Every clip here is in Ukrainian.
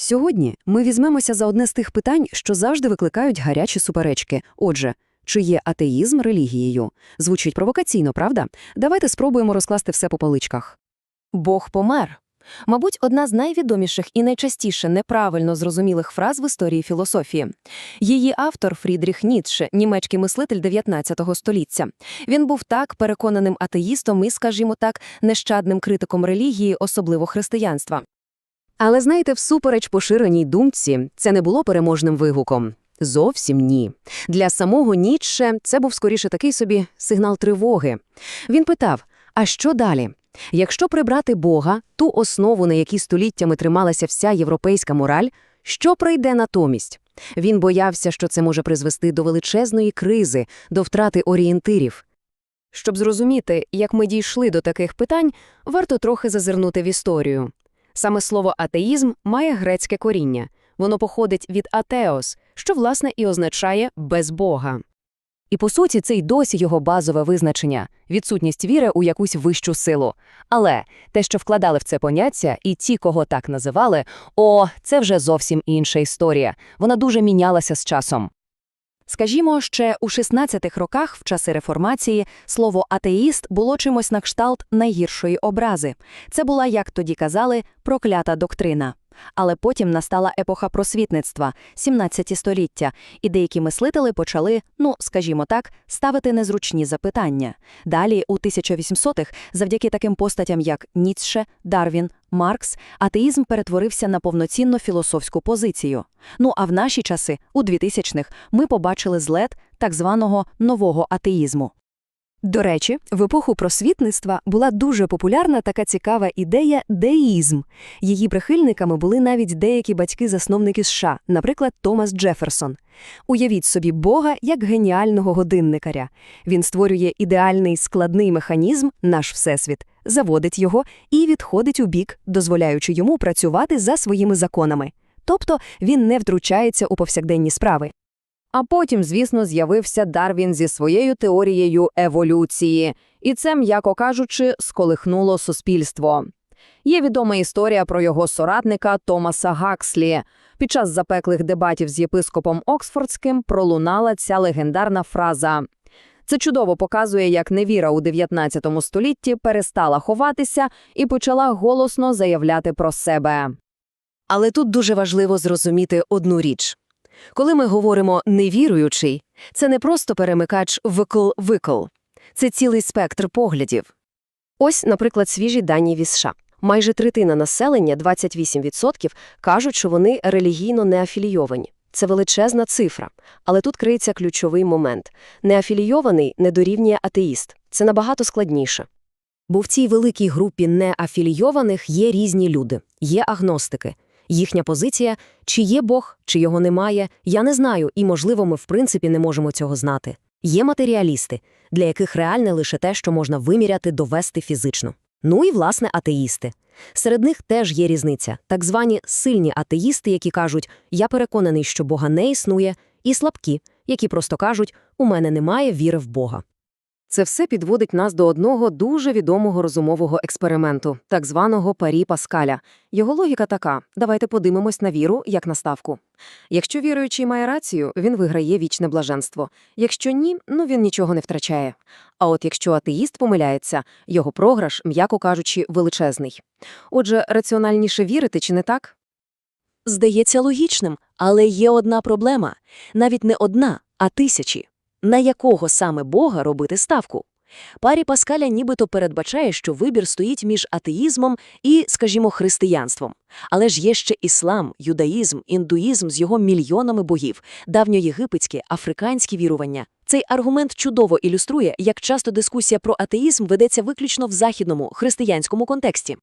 Сьогодні ми візьмемося за одне з тих питань, що завжди викликають гарячі суперечки. Отже, чи є атеїзм релігією? Звучить провокаційно, правда? Давайте спробуємо розкласти все по поличках. Бог помер. Мабуть, одна з найвідоміших і найчастіше неправильно зрозумілих фраз в історії філософії. Її автор Фрідріх Ніцше, німецький мислитель 19 століття. Він був так переконаним атеїстом і, скажімо так, нещадним критиком релігії, особливо християнства. Але знаєте, всупереч поширеній думці, це не було переможним вигуком. Зовсім ні. Для самого Ніцше це був скоріше такий собі сигнал тривоги. Він питав, а що далі? Якщо прибрати Бога, ту основу, на якій століттями трималася вся європейська мораль, що прийде натомість? Він боявся, що це може призвести до величезної кризи, до втрати орієнтирів. Щоб зрозуміти, як ми дійшли до таких питань, варто трохи зазирнути в історію. Саме слово атеїзм має грецьке коріння. Воно походить від атеос, що, власне, і означає «без Бога». І, по суті, це й досі його базове визначення – відсутність віри у якусь вищу силу. Але те, що вкладали в це поняття, і ті, кого так називали, о, це вже зовсім інша історія. Вона дуже мінялася з часом. Скажімо, ще у 16-х роках, в часи реформації, слово «атеїст» було чимось на кшталт найгіршої образи. Це була, як тоді казали, проклята доктрина. Але потім настала епоха просвітництва, 17 століття, і деякі мислителі почали, ну, скажімо так, ставити незручні запитання. Далі, у 1800-х, завдяки таким постатям, як Ніцше, Дарвін, Маркс, атеїзм перетворився на повноцінну філософську позицію. Ну а в наші часи, у 2000-х, ми побачили злет так званого нового атеїзму. До речі, в епоху просвітництва була дуже популярна така цікава ідея деїзм. Її прихильниками були навіть деякі батьки-засновники США, наприклад, Томас Джеферсон. Уявіть собі Бога як геніального годинникаря. Він створює ідеальний складний механізм, наш всесвіт, заводить його і відходить у бік, дозволяючи йому працювати за своїми законами. Тобто він не втручається у повсякденні справи. А потім, звісно, з'явився Дарвін зі своєю теорією еволюції, і це, м'яко кажучи, сколихнуло суспільство. Є відома історія про його соратника Томаса Гакслі. Під час запеклих дебатів з єпископом Оксфордським пролунала ця легендарна фраза. Це чудово показує, як невіра у 19 столітті перестала ховатися і почала голосно заявляти про себе. Але тут дуже важливо зрозуміти одну річ. Коли ми говоримо «невіруючий», це не просто перемикач «викл-викл». Це цілий спектр поглядів. Ось, наприклад, свіжі дані від США. Майже третина населення, 28%, кажуть, що вони релігійно неафілійовані. Це величезна цифра. Але тут криється ключовий момент. Неафілійований не дорівнює атеїст. Це набагато складніше. Бо в цій великій групі неафілійованих є різні люди, є агностики. Їхня позиція – чи є Бог, чи його немає, я не знаю, і, можливо, ми в принципі не можемо цього знати. Є матеріалісти, для яких реальне лише те, що можна виміряти, довести фізично. Ну і, власне, атеїсти. Серед них теж є різниця. Так звані сильні атеїсти, які кажуть «я переконаний, що Бога не існує», і слабкі, які просто кажуть «у мене немає віри в Бога». Це все підводить нас до одного дуже відомого розумового експерименту, так званого парі Паскаля. Його логіка така: давайте подивимось на віру як на ставку. Якщо віруючий має рацію, він виграє вічне блаженство. Якщо ні, ну він нічого не втрачає. А от якщо атеїст помиляється, його програш, м'яко кажучи, величезний. Отже, раціональніше вірити чи не так? Здається логічним, але є одна проблема. Навіть не одна, а тисячі. На якого саме Бога робити ставку? Парі Паскаля нібито передбачає, що вибір стоїть між атеїзмом і, скажімо, християнством. Але ж є ще іслам, юдаїзм, індуїзм з його мільйонами богів, давньоєгипетське, африканські вірування. Цей аргумент чудово ілюструє, як часто дискусія про атеїзм ведеться виключно в західному християнському контексті.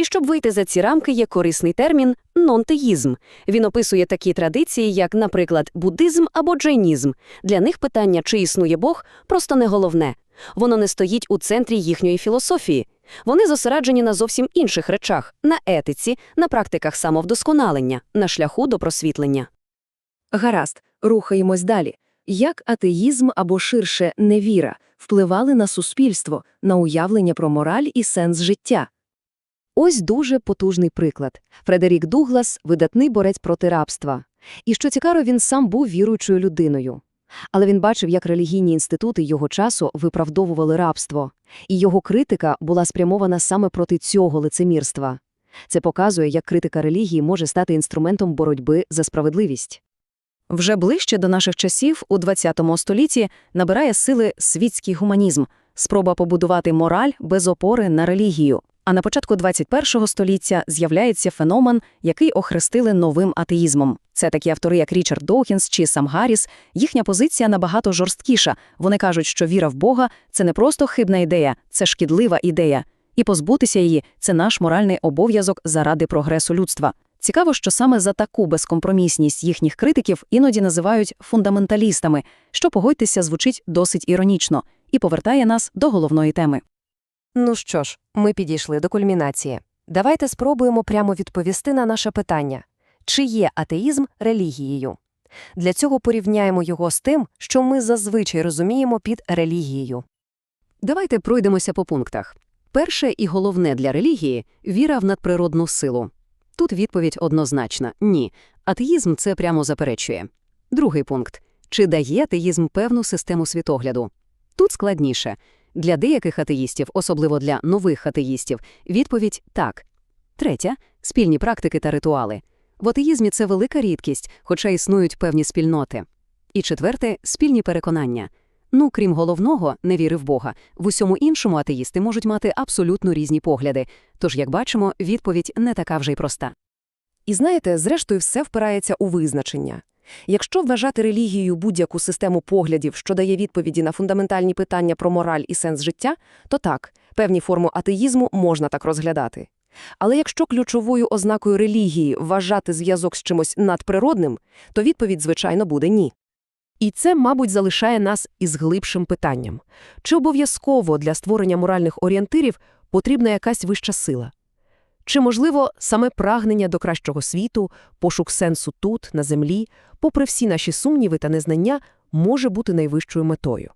І щоб вийти за ці рамки, є корисний термін нонтеїзм. Він описує такі традиції, як, наприклад, буддизм або джайнізм. Для них питання, чи існує Бог, просто не головне. Воно не стоїть у центрі їхньої філософії. Вони зосереджені на зовсім інших речах на етиці, на практиках самовдосконалення, на шляху до просвітлення. Гаразд, рухаємось далі. Як атеїзм або ширше невіра впливали на суспільство, на уявлення про мораль і сенс життя? Ось дуже потужний приклад. Фредерік Дуглас – видатний борець проти рабства. І що цікаво, він сам був віруючою людиною. Але він бачив, як релігійні інститути його часу виправдовували рабство. І його критика була спрямована саме проти цього лицемірства. Це показує, як критика релігії може стати інструментом боротьби за справедливість. Вже ближче до наших часів, у ХХ столітті, набирає сили світський гуманізм – спроба побудувати мораль без опори на релігію. А на початку 21-го століття з'являється феномен, який охрестили новим атеїзмом. Це такі автори, як Річард Доукінс чи Сам Гарріс. Їхня позиція набагато жорсткіша. Вони кажуть, що віра в Бога – це не просто хибна ідея, це шкідлива ідея. І позбутися її – це наш моральний обов'язок заради прогресу людства. Цікаво, що саме за таку безкомпромісність їхніх критиків іноді називають фундаменталістами, що, погодьтеся, звучить досить іронічно і повертає нас до головної теми. Ну що ж, ми підійшли до кульмінації. Давайте спробуємо прямо відповісти на наше питання. Чи є атеїзм релігією? Для цього порівняємо його з тим, що ми зазвичай розуміємо під релігією. Давайте пройдемося по пунктах. Перше і головне для релігії – віра в надприродну силу. Тут відповідь однозначна – ні. Атеїзм це прямо заперечує. Другий пункт – чи дає атеїзм певну систему світогляду? Тут складніше. Для деяких атеїстів, особливо для нових атеїстів, відповідь – так. Третя – спільні практики та ритуали. В атеїзмі це велика рідкість, хоча існують певні спільноти. І четверте – спільні переконання. Ну, крім головного, не віри в Бога, в усьому іншому атеїсти можуть мати абсолютно різні погляди. Тож, як бачимо, відповідь не така вже й проста. І знаєте, зрештою, все впирається у визначення. Якщо вважати релігією будь-яку систему поглядів, що дає відповіді на фундаментальні питання про мораль і сенс життя, то так, певні форми атеїзму можна так розглядати. Але якщо ключовою ознакою релігії вважати зв'язок з чимось надприродним, то відповідь, звичайно, буде ні. І це, мабуть, залишає нас із глибшим питанням. Чи обов'язково для створення моральних орієнтирів потрібна якась вища сила? Чи, можливо, саме прагнення до кращого світу, пошук сенсу тут, на землі, попри всі наші сумніви та незнання, може бути найвищою метою?